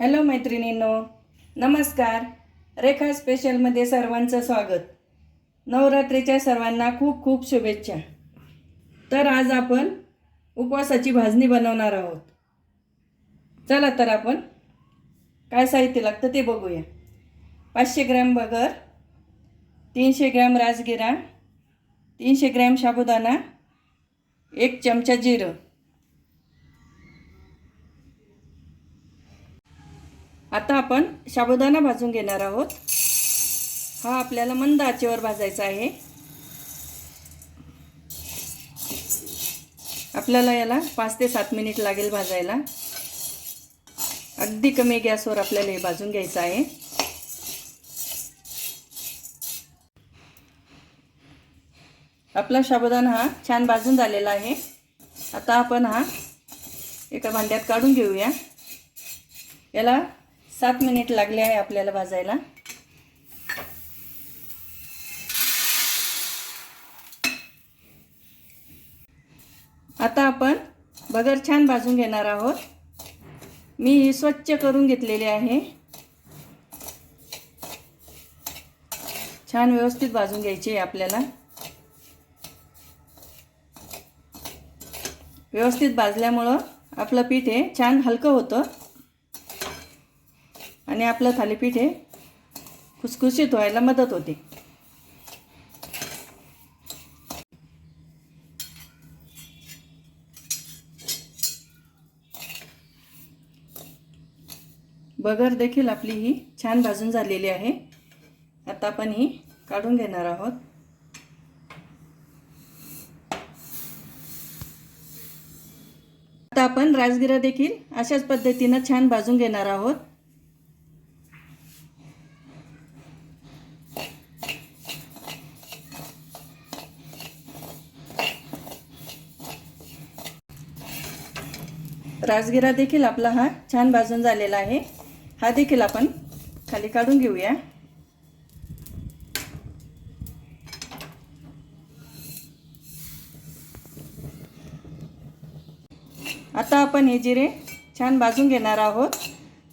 Hello मैत्रिणींनो नमस्कार. रेखा स्पेशलमध्ये सर्वांचं स्वागत. नवरात्रीच्या सर्वांना खूप खूप शुभेच्छा. तर आज आपण उपवासाची भाजणी बनवणार आहोत. चला तर आपण काय साहित्य लागतं ते बघूया. पाचशे ग्रॅम बगर तीनशे ग्रॅम राजगिरा तीनशे ग्रॅम साबुदाणा एक चमचा जिरं. आता आपण साबुदाणा भाजून घेणार आहोत. हा आपल्याला मंद आचेवर भाजायचा आहे. आपल्याला याला पाच ते सात मिनिट लागेल भाजायला. अगदी कमी गॅसवर आपल्याला हे भाजून घ्यायचं आहे. आपला साबुदाणा हा छान भाजून झालेला आहे. आता आपण हा एका भांड्यात काढून घेऊया. याला सात मिनिट लागले आहे आपल्याला भाजायला. आता आपण बगर छान भाजून घेणार आहोत. मी ही स्वच्छ करून घेतलेली आहे. छान व्यवस्थित भाजून घ्यायची आहे आपल्याला. व्यवस्थित भाजल्यामुळं आपलं पीठ हे छान हलकं होतं. आणि आपलं थालीपीठ हे खुसखुशीत व्हायला मदत होते. बगर देखील आपली ही छान भाजून झालेली आहे. आता आपण ही काढून घेणार आहोत. आता आपण राजगिरा देखील अशाच पद्धतीनं छान भाजून घेणार आहोत. राजगिरा देखील आपला हा छान भाजून झालेला आहे. हा देखील आपण खाली काढून घेऊया. आता आपण हे जिरे छान भाजून घेणार आहोत.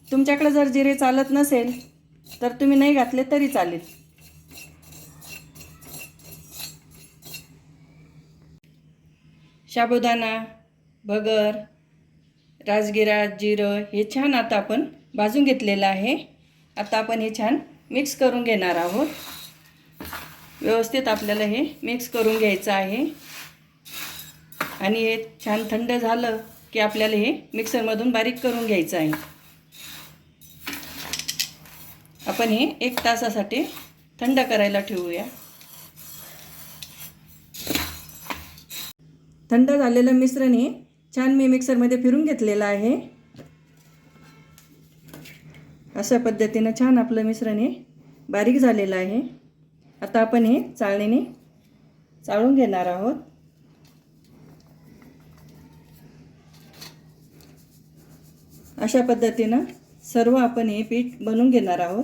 तुमच्याकडे जर जिरे चालत नसेल तर तुम्ही नाही घातले तरी चालेल. शाबुदाना भगर राजगिरा जिरं हे छान आता आपण भाजून घेतलेलं आहे. आता आपण हे छान मिक्स करून घेणार आहोत. व्यवस्थित आपल्याला हे मिक्स करून घ्यायचं आहे. आणि हे छान थंड झालं की आपल्याला हे मिक्सरमधून बारीक करून घ्यायचं आहे. आपण हे एक तासासाठी थंड करायला ठेवूया. थंड झालेलं मिश्रण हे छान मी मिक्सरमध्ये फिरून घेतलेलं आहे. अशा पद्धतीनं छान आपलं मिश्रण हे बारीक झालेलं आहे. आता आपण हे चाळणीने चाळून घेणार आहोत. अशा पद्धतीनं सर्व आपण हे पीठ बनवून घेणार आहोत.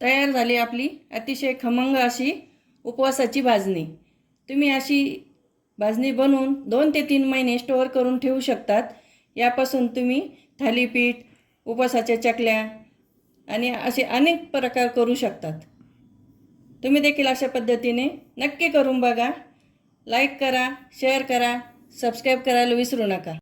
तयार झाली आपली अतिशय खमंग अशी उपवासाची भाजणी. तुम्ही अशी भाजणी बनवून दोन ते तीन महिने स्टोअर करून ठेवू शकतात. यापासून तुम्ही थालीपीठ उपवासाच्या चकल्या आणि असे अनेक प्रकार करू शकतात. तुम्ही देखील अशा पद्धतीने नक्की करून बघा. लाईक करा शेअर करा सबस्क्राईब करायला विसरू नका.